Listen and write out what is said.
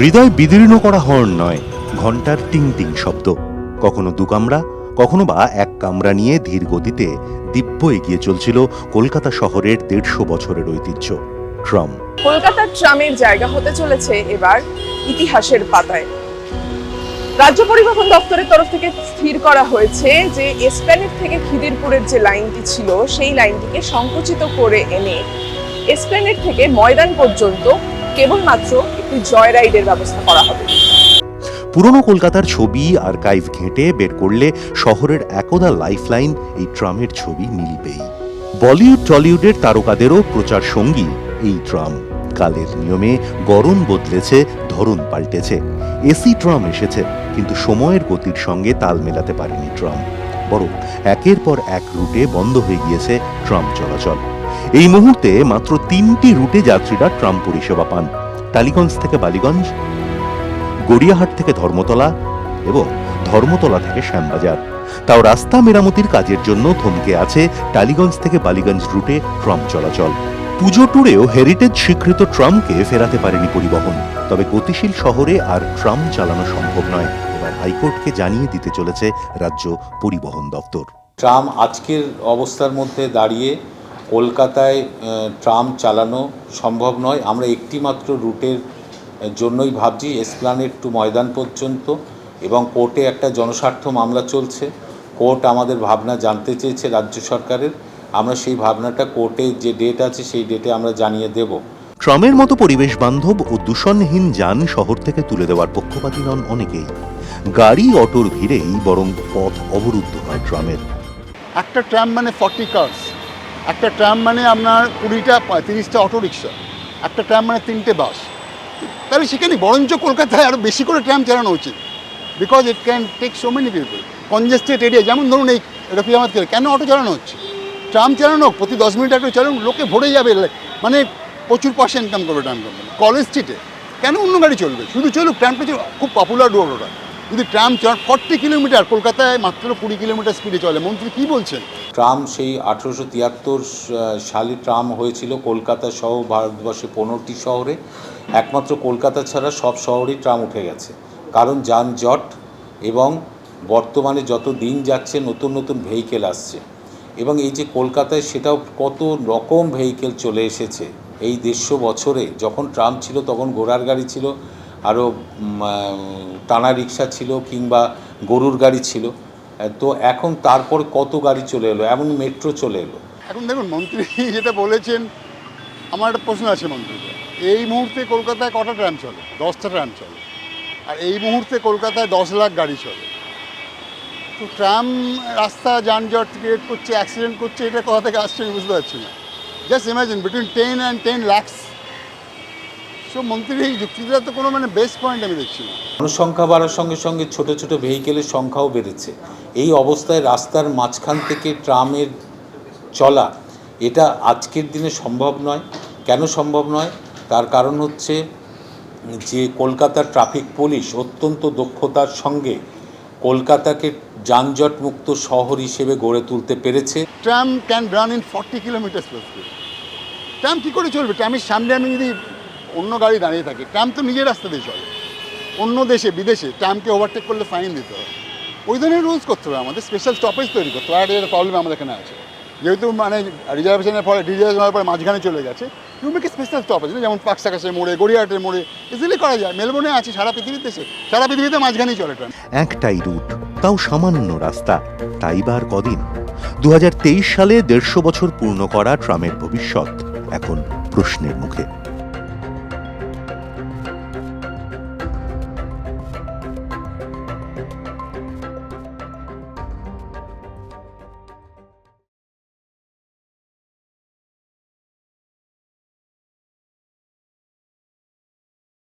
হৃদয় বিদীর্ণ করা হর্ন নয় ঘণ্টার টিং টিং শব্দ। কখনো দু কামরা, কখনো বা এক কামরা নিয়ে ধীর গতিতে দিব্য এগিয়ে চলছিল কলকাতা শহরের দেড়শো বছরের ঐতিহ্য, ট্রাম। কলকাতার ট্রামের জায়গা হতে চলেছে এবার ইতিহাসের পাতায়। রাজ্য পরিবহন দপ্তরের তরফ থেকে স্থির করা হয়েছে যে এসপ্ল্যানেড থেকে খিদিরপুরের যে লাইনটি ছিল, সেই লাইনটিকে সংকুচিত করে এনে এসপ্ল্যানেড থেকে ময়দান পর্যন্ত কেবলমাত্র একটি জয় রাইডের ব্যবস্থা করা হবে। পুরনো কলকাতার ছবি আর্কাইভ ঘেঁটে বের করলে শহরের একদা লাইফলাইন এই ট্রামের ছবি মিলবেই। বলিউড, টলিউডের তারকাদেরও প্রচার সঙ্গী এই ট্রাম। কালের নিয়মে গরম বদলেছে, ধরন পাল্টেছে। এসি ট্রাম এসেছে, কিন্তু সময়ের গতির সঙ্গে তাল মেলাতে পারেনি ট্রাম। বরং একের পর এক রুটে বন্ধ হয়ে গিয়েছে ট্রাম চলাচল। এই মুহূর্তে মাত্র তিনটি রুটে যাত্রীরা ট্রাম পরিষেবা পান। টালিগঞ্জ থেকে বালিগঞ্জ, গড়িয়াহাট থেকে ধর্মতলা এবং ধর্মতলা থেকে শ্যামবাজার। তাও রাস্তা মেরামতির কাজের জন্য থমকে আছে টালিগঞ্জ থেকে বালিগঞ্জ রুটে ট্রাম চলাচল। পুজো ট্যুরেও হেরিটেজ স্বীকৃত ট্রামকে ফেরাতে পারেনি পরিবহন। তবে গতিশীল শহরে আর ট্রাম চালানো সম্ভব নয়। এবার হাইকোর্টকে জানিয়ে দিতে চলেছে রাজ্য পরিবহন দপ্তর। ট্রাম আজকের অবস্থার মধ্যে দাঁড়িয়ে কলকাতায় ট্রাম চালানো সম্ভব নয়। আমরা একটিমাত্র রুটের জন্যই ভাবছি এসপ্লানেড টু ময়দান পর্যন্ত এবং কোর্টে একটা জনস্বার্থ মামলা চলছে। কোর্ট আমাদের ভাবনা জানতে চেয়েছে রাজ্য সরকারের। আমরা সেই ভাবনাটা কোর্টে যে ডেট আছে সেই ডেটে আমরা জানিয়ে দেব। ট্রামের মতো পরিবেশ বান্ধব ও দূষণহীন যান শহর থেকে তুলে দেওয়ার পক্ষপাতী নন অনেকেই। গাড়ি অটোর ভিড়েই বরং পথ অবরুদ্ধ হয় ট্রামের। একটা ট্রাম মানে ফর্টি কার্স একটা ট্রাম মানে আপনার কুড়িটা তিরিশটা অটো রিক্সা একটা ট্রাম মানে তিনটে বাস তাহলে সেখানে বরঞ্চ কলকাতায় আরও বেশি করে ট্রাম চালানো উচিত। Because it can take so many people congested area যেমন ধরুন এই রফি আহমদ কেন অটো চালানো হচ্ছে? ট্রাম চালানো প্রতি দশ মিনিট একটা চালানো লোকে ভরে যাবে। মানে প্রচুর পয়সা ইনকাম করবে ট্রাম কোম্পানি কলেজ স্ট্রিটে কেন অন্য গাড়ি চলবে? শুধু চলুক ট্রামটা খুব পপুলার রোড ওটা। যদি ট্রাম চল ফর্টি কিলোমিটার, কলকাতায় মাত্র কুড়ি কিলোমিটার স্পিডে চলে। মন্ত্রী কী বলছেন? ট্রাম সেই আঠেরোশো তিয়াত্তর সালে ট্রাম হয়েছিল কলকাতা সহ ভারতবর্ষে পনেরোটি শহরে। একমাত্র কলকাতা ছাড়া সব শহরেই ট্রাম উঠে গেছে। কারণ যানজট এবং বর্তমানে যত দিন যাচ্ছে, নতুন নতুন ভেহিকেল আসছে। এবং এই যে কলকাতায় সেটাও কত রকম ভেহিকেল চলে এসেছে। এই দেড়শো বছরে যখন ট্রাম ছিল, তখন ঘোড়ার গাড়ি ছিল আরও টানা রিক্সা ছিল কিংবা গরুর গাড়ি ছিল। তো এখন তারপর কত গাড়ি চলে এলো? এমন মেট্রো চলে এলো। এখন দেখুন, মন্ত্রী যেটা বলেছেন, আমার একটা প্রশ্ন আছে মন্ত্রীকে এই মুহূর্তে কলকাতায় কটা ট্রাম চলে? দশটা ট্রাম চলে। আর এই মুহূর্তে কলকাতায় দশ লাখ গাড়ি চলে। তো ট্রাম রাস্তা যানজট ক্রিয়েট করছে অ্যাক্সিডেন্ট করছে, এটা কোথা থেকে আসছে, আমি বুঝতে পারছি না। Just imagine between ten and ten lakhs so মন্ত্রীর এই যুক্তিটা তো কোনো মানে বেস্ট পয়েন্ট আমি দেখছি না। জনসংখ্যা বাড়ার সঙ্গে সঙ্গে ছোট ছোট ভেহিকেলের সংখ্যাও বেড়েছে। এই অবস্থায় রাস্তার মাঝখান থেকে ট্রামের চলা এটা আজকের দিনে সম্ভব নয়। কেন সম্ভব নয়? তার কারণ হচ্ছে যে কলকাতার ট্রাফিক পুলিশ অত্যন্ত দক্ষতার সঙ্গে কলকাতাকে যানজট মুক্ত শহর হিসেবে গড়ে তুলতে পেরেছে। Tram can run in forty kilometre tram কী করে চলবে? ট্রামের সামনে আমি যদি অন্য গাড়ি দাঁড়িয়ে থাকে। ট্রাম তো নিজের রাস্তা দিয়ে চলে। অন্য দেশে, বিদেশে ট্রামকে ওভারটেক করলে ফাইন দিতে হবে। ওই ধরনের রুলস করতে হবে আমাদের স্পেশাল স্টপেজ তৈরি করতে হবে। আর এর প্রবলেম আমাদের এখানে আছে। যেহেতু মানে রিজার্ভেশনের পরে রিজার্ভেশন হওয়ার পরে মাঝখানে চলে গেছে ইউ মেক স্পেশাল স্টপেজ যেমন পাক সাকাশের মোড়ে, গড়িয়াহাটের মোড়ে ইজিলি করা যায়। মেলবোর্নে আছে সারা পৃথিবীর দেশে। সারা পৃথিবীতে মাঝখানেই চলে ট্রাম। একটাই রুট তাও সামান্য রাস্তা। তাই বার কদিন? দু হাজার তেইশ সালে দেড়শো বছর পূর্ণ করা ট্রামের ভবিষ্যৎ এখন প্রশ্নের মুখে।